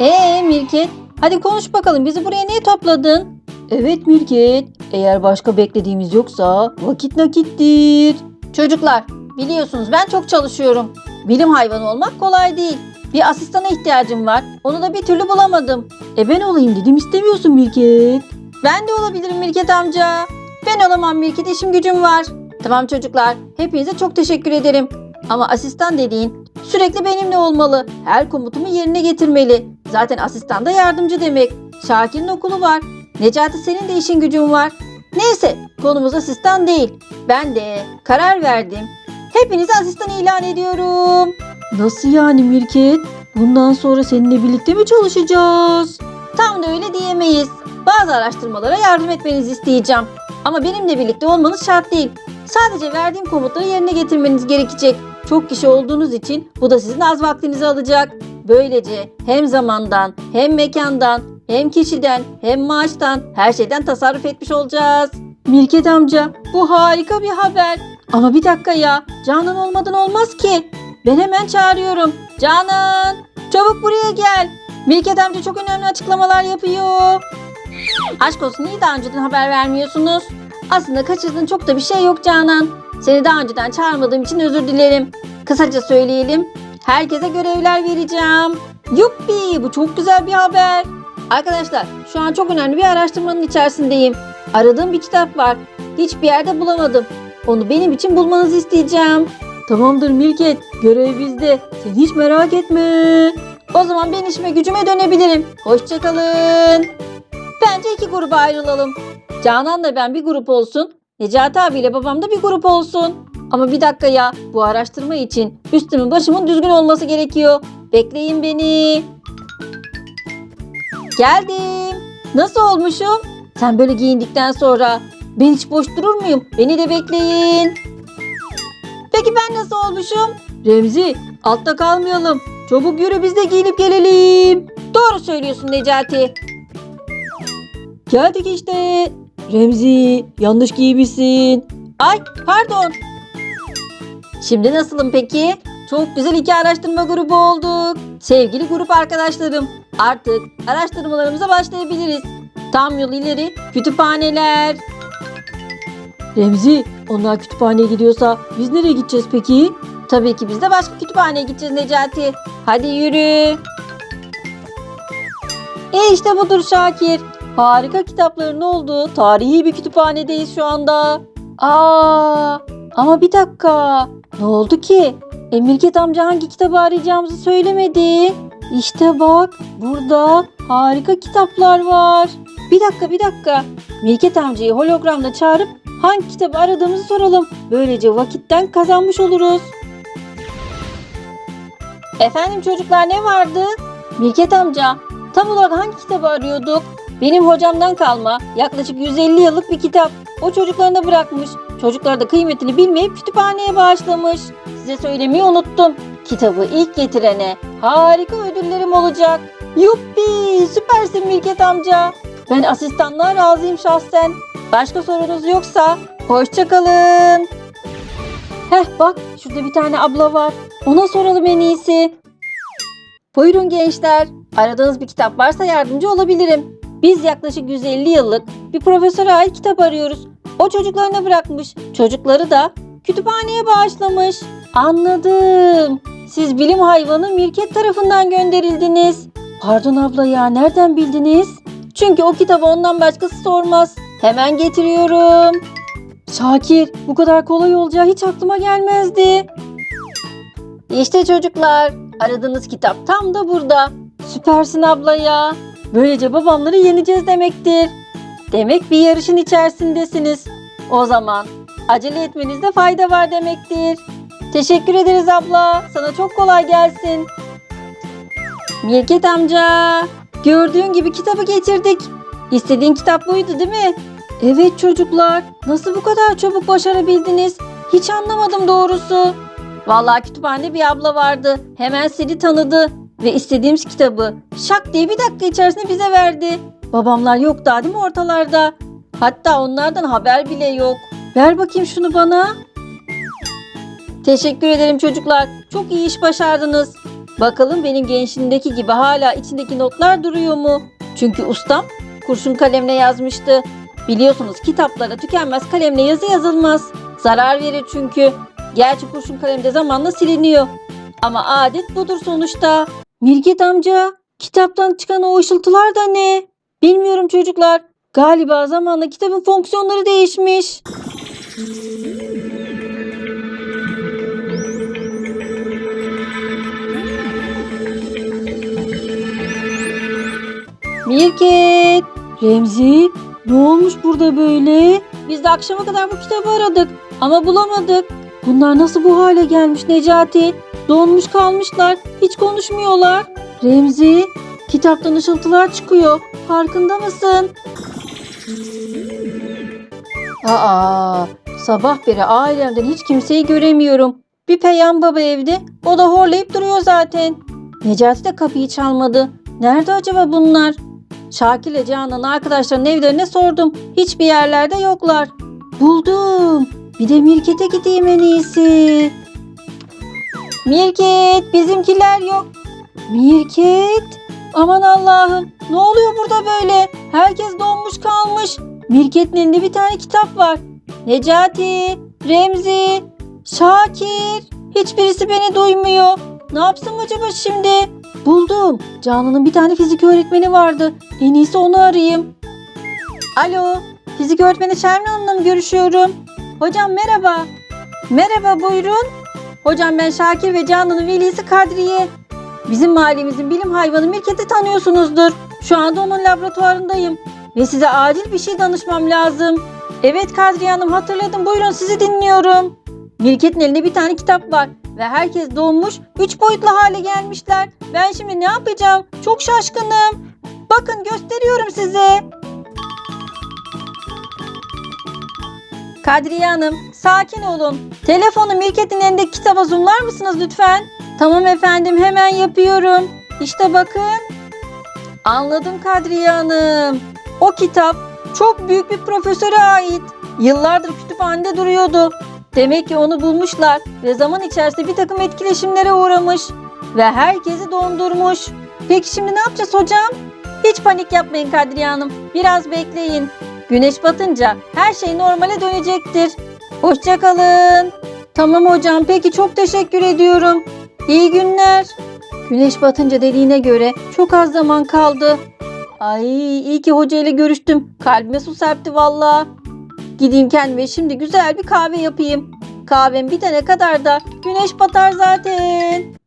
Ee Mirket, hadi konuş bakalım bizi buraya niye topladın? Evet Mirket, eğer başka beklediğimiz yoksa vakit nakittir. Çocuklar, biliyorsunuz ben çok çalışıyorum. Bilim hayvanı olmak kolay değil. Bir asistana ihtiyacım var. Onu da bir türlü bulamadım. E ben olayım dedim istemiyorsun Mirket. Ben de olabilirim Mirket amca. Ben olamam Mirket işim gücüm var. Tamam çocuklar, hepinize çok teşekkür ederim. Ama asistan dediğin sürekli benimle olmalı. Her komutumu yerine getirmeli. Zaten asistan da yardımcı demek. Şakir'in okulu var. Necati senin de işin gücün var. Neyse konumuz asistan değil. Ben de karar verdim. Hepinizi asistan ilan ediyorum. Nasıl yani Mirket? Bundan sonra seninle birlikte mi çalışacağız? Tam da öyle diyemeyiz. Bazı araştırmalara yardım etmenizi isteyeceğim. Ama benimle birlikte olmanız şart değil. Sadece verdiğim komutları yerine getirmeniz gerekecek. Çok kişi olduğunuz için bu da sizin az vaktinizi alacak. Böylece hem zamandan, hem mekandan, hem kişiden, hem maaştan, her şeyden tasarruf etmiş olacağız. Mirket amca, bu harika bir haber. Ama bir dakika ya, Canan olmadan olmaz ki. Ben hemen çağırıyorum. Canan, çabuk buraya gel. Mirket amca çok önemli açıklamalar yapıyor. Aşk olsun niye daha önceden haber vermiyorsunuz? Aslında kaçırdığın çok da bir şey yok Canan. Seni daha önceden çağırmadığım için özür dilerim. Kısaca söyleyelim. Herkese görevler vereceğim. Yuppi bu çok güzel bir haber. Arkadaşlar şu an çok önemli bir araştırmanın içerisindeyim. Aradığım bir kitap var. Hiçbir yerde bulamadım. Onu benim için bulmanızı isteyeceğim. Tamamdır Milket. Görev bizde. Sen hiç merak etme. O zaman ben işime gücüme dönebilirim. Hoşçakalın. Bence iki gruba ayrılalım. Canan'la ben bir grup olsun. Necati abiyle babam da bir grup olsun. Ama bir dakika ya bu araştırma için üstümün başımın düzgün olması gerekiyor. Bekleyin beni. Geldim. Nasıl olmuşum? Sen böyle giyindikten sonra ben hiç boş durur muyum? Beni de bekleyin. Peki ben nasıl olmuşum? Remzi altta kalmayalım. Çabuk yürü biz de giyinip gelelim. Doğru söylüyorsun Necati. Geldik işte. Remzi yanlış giymişsin. Ay pardon. Şimdi nasılım peki? Çok güzel iki araştırma grubu olduk. Sevgili grup arkadaşlarım artık araştırmalarımıza başlayabiliriz. Tam yol ileri kütüphaneler. Remzi onlar kütüphaneye gidiyorsa biz nereye gideceğiz peki? Tabii ki biz de başka kütüphaneye gideceğiz Necati. Hadi yürü. E işte budur Şakir. Harika kitapların olduğu tarihi bir kütüphanedeyiz şu anda. Aa, ama bir dakika. Ne oldu ki? Emirket amca hangi kitabı arayacağımızı söylemedi. İşte bak burada harika kitaplar var. Bir dakika bir dakika. Mirket amcayı hologramla çağırıp hangi kitabı aradığımızı soralım. Böylece vakitten kazanmış oluruz. Efendim çocuklar ne vardı? Mirket amca tam olarak hangi kitabı arıyorduk? Benim hocamdan kalma yaklaşık 150 yıllık bir kitap. O çocuklarına bırakmış. Çocuklar da kıymetini bilmeyip kütüphaneye bağışlamış. Size söylemeyi unuttum. Kitabı ilk getirene harika ödüllerim olacak. Yuppi süpersin Mirket amca. Ben asistanlığa razıyım şahsen. Başka sorunuz yoksa hoşçakalın. Heh bak şurada bir tane abla var. Ona soralım en iyisi. Buyurun gençler. Aradığınız bir kitap varsa yardımcı olabilirim. Biz yaklaşık 150 yıllık bir profesöre ait kitap arıyoruz. O çocuklarına bırakmış. Çocukları da kütüphaneye bağışlamış. Anladım. Siz bilim hayvanı Mirket tarafından gönderildiniz. Pardon abla ya nereden bildiniz? Çünkü o kitabı ondan başkası sormaz. Hemen getiriyorum. Şakir bu kadar kolay olacağı hiç aklıma gelmezdi. İşte çocuklar aradığınız kitap tam da burada. Süpersin abla ya. Böylece babamları yeneceğiz demektir. Demek bir yarışın içerisindesiniz. O zaman acele etmenizde fayda var demektir. Teşekkür ederiz abla. Sana çok kolay gelsin. Mirket amca. Gördüğün gibi kitabı getirdik. İstediğin kitap buydu değil mi? Evet çocuklar. Nasıl bu kadar çabuk başarabildiniz? Hiç anlamadım doğrusu. Vallahi kütüphanede bir abla vardı. Hemen seni tanıdı. Ve istediğimiz kitabı şak diye bir dakika içerisinde bize verdi. Babamlar yok daha değil mi ortalarda? Hatta onlardan haber bile yok. Ver bakayım şunu bana. Teşekkür ederim çocuklar. Çok iyi iş başardınız. Bakalım benim gençliğimdeki gibi hala içindeki notlar duruyor mu? Çünkü ustam kurşun kalemle yazmıştı. Biliyorsunuz kitaplara tükenmez kalemle yazı yazılmaz. Zarar verir çünkü. Gerçi kurşun kalem de zamanla siliniyor. Ama adet budur sonuçta. Mirket amca, kitaptan çıkan o ışıltılar da ne? Bilmiyorum çocuklar. Galiba zamanla kitabın fonksiyonları değişmiş. Mirket, Remzi, ne olmuş burada böyle? Biz de akşama kadar bu kitabı aradık ama bulamadık. Bunlar nasıl bu hale gelmiş Necati? Donmuş kalmışlar, hiç konuşmuyorlar. Remzi, kitaptan ışıltılar çıkıyor. Farkında mısın? Aa, sabah beri ailemden hiç kimseyi göremiyorum. Bir Peyam baba evde, o da horlayıp duruyor zaten. Necati de kapıyı çalmadı. Nerede acaba bunlar? Şakir ile Canan arkadaşların evlerine sordum. Hiçbir yerlerde yoklar. Buldum. Bir de Mirket'e gideyim en iyisi. Mirket bizimkiler yok. Mirket. Aman Allah'ım ne oluyor burada böyle? Herkes donmuş kalmış. Mirket'in elinde bir tane kitap var. Necati, Remzi, Şakir. Hiçbirisi beni duymuyor. Ne yapsam acaba şimdi? Buldum. Canan'ın bir tane fizik öğretmeni vardı. En iyisi onu arayayım. Alo, fizik öğretmeni Şermin Hanım'la mı görüşüyorum? Hocam merhaba. Merhaba buyurun. Hocam ben Şakir ve Canan'ın velisi Kadriye. Bizim mahallemizin bilim hayvanı Mirket'i tanıyorsunuzdur. Şu anda onun laboratuvarındayım. Ve size acil bir şey danışmam lazım. Evet Kadriye Hanım hatırladım. Buyurun sizi dinliyorum. Mirket'in elinde bir tane kitap var. Ve herkes donmuş, üç boyutlu hale gelmişler. Ben şimdi ne yapacağım? Çok şaşkınım. Bakın gösteriyorum size. Kadriye Hanım, sakin olun. Telefonu Mirket'in elindeki kitaba zoomlar mısınız lütfen? Tamam efendim, hemen yapıyorum. İşte bakın. Anladım Kadriye Hanım. O kitap çok büyük bir profesöre ait. Yıllardır kütüphanede duruyordu. Demek ki onu bulmuşlar ve zaman içerisinde bir takım etkileşimlere uğramış ve herkesi dondurmuş. Peki şimdi ne yapacağız hocam? Hiç panik yapmayın Kadriye Hanım. Biraz bekleyin. Güneş batınca her şey normale dönecektir. Hoşçakalın. Tamam hocam peki çok teşekkür ediyorum. İyi günler. Güneş batınca dediğine göre çok az zaman kaldı. Ay iyi ki hoca ile görüştüm. Kalbime su serpti valla. Gideyim kendime şimdi güzel bir kahve yapayım. Kahvem bitene kadar da güneş batar zaten.